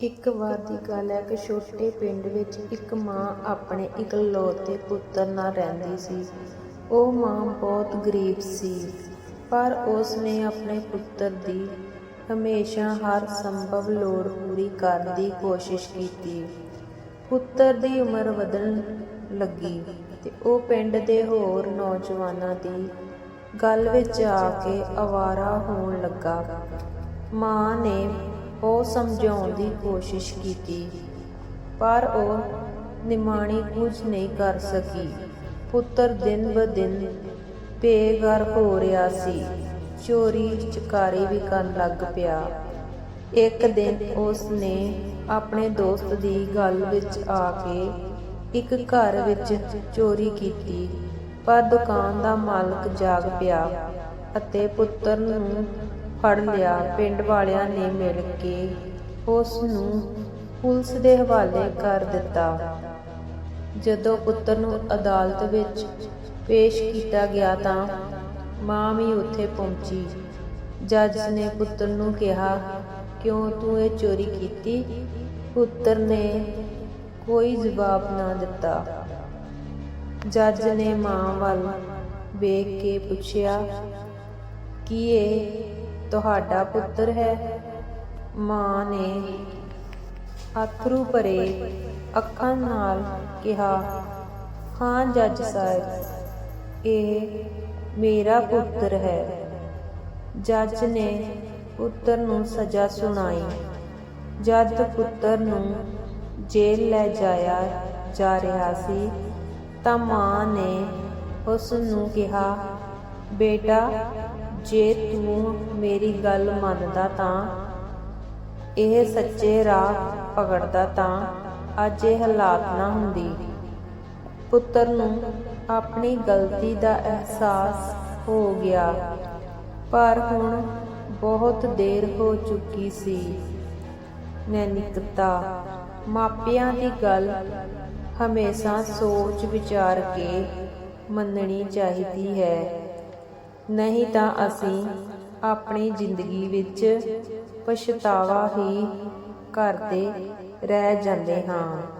ਇੱਕ ਵਾਰ ਦੀ ਗੱਲ ਹੈ ਕਿ ਛੋਟੇ ਪਿੰਡ ਵਿੱਚ ਇੱਕ ਮਾਂ ਆਪਣੇ ਇਕਲੌਤੇ ਪੁੱਤਰ ਨਾਲ ਰਹਿੰਦੀ ਸੀ। ਉਹ ਮਾਂ ਬਹੁਤ ਗਰੀਬ ਸੀ, ਪਰ ਉਸ ਨੇ ਆਪਣੇ ਪੁੱਤਰ ਦੀ ਹਮੇਸ਼ਾ ਹਰ ਸੰਭਵ ਲੋੜ ਪੂਰੀ ਕਰਨ ਦੀ ਕੋਸ਼ਿਸ਼ ਕੀਤੀ। ਪੁੱਤਰ ਦੀ ਉਮਰ ਵਧਣ ਲੱਗੀ ਤੇ ਉਹ ਪਿੰਡ ਦੇ ਹੋਰ ਨੌਜਵਾਨਾਂ ਦੀ ਗੱਲ ਵਿੱਚ ਆ ਕੇ ਆਵਾਰਾ ਹੋਣ ਲੱਗਾ। ਮਾਂ ਨੇ ਉਹ ਸਮਝਾਉਣ ਦੀ ਕੋਸ਼ਿਸ਼ ਕੀਤੀ, ਪਰ ਉਹ ਨਿਮਾਣੀ ਕੁਝ ਨਹੀਂ ਕਰ ਸਕੀ। ਪੁੱਤਰ ਦਿਨ ਬ ਦਿਨ ਬੇਘਰ ਹੋ ਰਿਹਾ ਸੀ। ਚੋਰੀ ਚਕਾਰੀ ਵੀ ਕਰਨ ਲੱਗ ਪਿਆ। ਇੱਕ ਦਿਨ ਉਸ ਨੇ ਆਪਣੇ ਦੋਸਤ ਦੀ ਗੱਲ ਵਿੱਚ ਆ ਕੇ ਇੱਕ ਘਰ ਵਿੱਚ ਚੋਰੀ ਕੀਤੀ, ਪਰ ਦੁਕਾਨ ਦਾ ਮਾਲਕ ਜਾਗ ਪਿਆ ਅਤੇ ਪੁੱਤਰ ਨੂੰ ਫੜ ਲਿਆ, ਪਿੰਡ ਵਾਲਿਆਂ ਨੇ ਮਿਲ ਕੇ ਉਸ ਨੂੰ ਪੁਲਿਸ ਦੇ ਹਵਾਲੇ ਕਰ ਦਿੱਤਾ। ਜਦੋਂ ਪੁੱਤਰ ਨੂੰ ਅਦਾਲਤ ਵਿੱਚ ਪੇਸ਼ ਕੀਤਾ ਗਿਆ ਤਾਂ ਮਾਂ ਵੀ ਉੱਥੇ ਪਹੁੰਚੀ। ਜੱਜ ਨੇ ਪੁੱਤਰ ਨੂੰ ਕਿਹਾ, ਕਿਉਂ ਤੂੰ ਇਹ ਚੋਰੀ ਕੀਤੀ? ਪੁੱਤਰ ਨੇ ਕੋਈ ਜਵਾਬ ਨਾ ਦਿੱਤਾ। ਜੱਜ ਨੇ ਮਾਂ ਵੱਲ ਵੇਖ ਕੇ ਪੁੱਛਿਆ, ਕਿ ਇਹ ਤੁਹਾਡਾ ਪੁੱਤਰ ਹੈ। ਮਾਂ ਨੇ ਅਥਰੂ ਭਰੇ ਅੱਖਾਂ ਨਾਲ ਕਿਹਾ, ਹਾਂ ਜੱਜ ਸਾਹਿਬ, ਇਹ ਮੇਰਾ ਪੁੱਤਰ ਹੈ। ਜੱਜ ਨੇ ਪੁੱਤਰ ਨੂੰ ਸਜ਼ਾ ਸੁਣਾਈ। ਜਦ ਪੁੱਤਰ ਨੂੰ ਜੇਲ੍ਹ ਲੈ ਜਾਇਆ ਜਾ ਰਿਹਾ ਸੀ, ਤਾਂ ਮਾਂ ਨੇ ਉਸ ਨੂੰ ਕਿਹਾ, ਬੇਟਾ ਜੇ ਤੂੰ ਮੇਰੀ ਗੱਲ ਮੰਨਦਾ ਤਾਂ, ਇਹ ਸੱਚੇ ਰਾਹ ਪਕੜਦਾ ਤਾਂ ਅੱਜ ਇਹ ਹਾਲਾਤ ਨਾ ਹੁੰਦੀ। ਪੁੱਤਰ ਨੂੰ ਆਪਣੀ ਗਲਤੀ ਦਾ ਅਹਿਸਾਸ ਹੋ ਗਿਆ, ਪਰ ਹੁਣ ਬਹੁਤ ਦੇਰ ਹੋ ਚੁੱਕੀ ਸੀ। ਨੈਨਿਕਤਾ, ਮਾਪਿਆਂ ਦੀ ਗੱਲ ਹਮੇਸ਼ਾ ਸੋਚ ਵਿਚਾਰ ਕੇ ਮੰਨਣੀ ਚਾਹੀਦੀ ਹੈ। ਨਹੀਂ ਤਾਂ ਅਸੀਂ ਆਪਣੀ ਜ਼ਿੰਦਗੀ ਵਿੱਚ ਪਛਤਾਵਾ ਹੀ ਕਰਦੇ ਰਹਿ ਜਾਂਦੇ ਹਾਂ।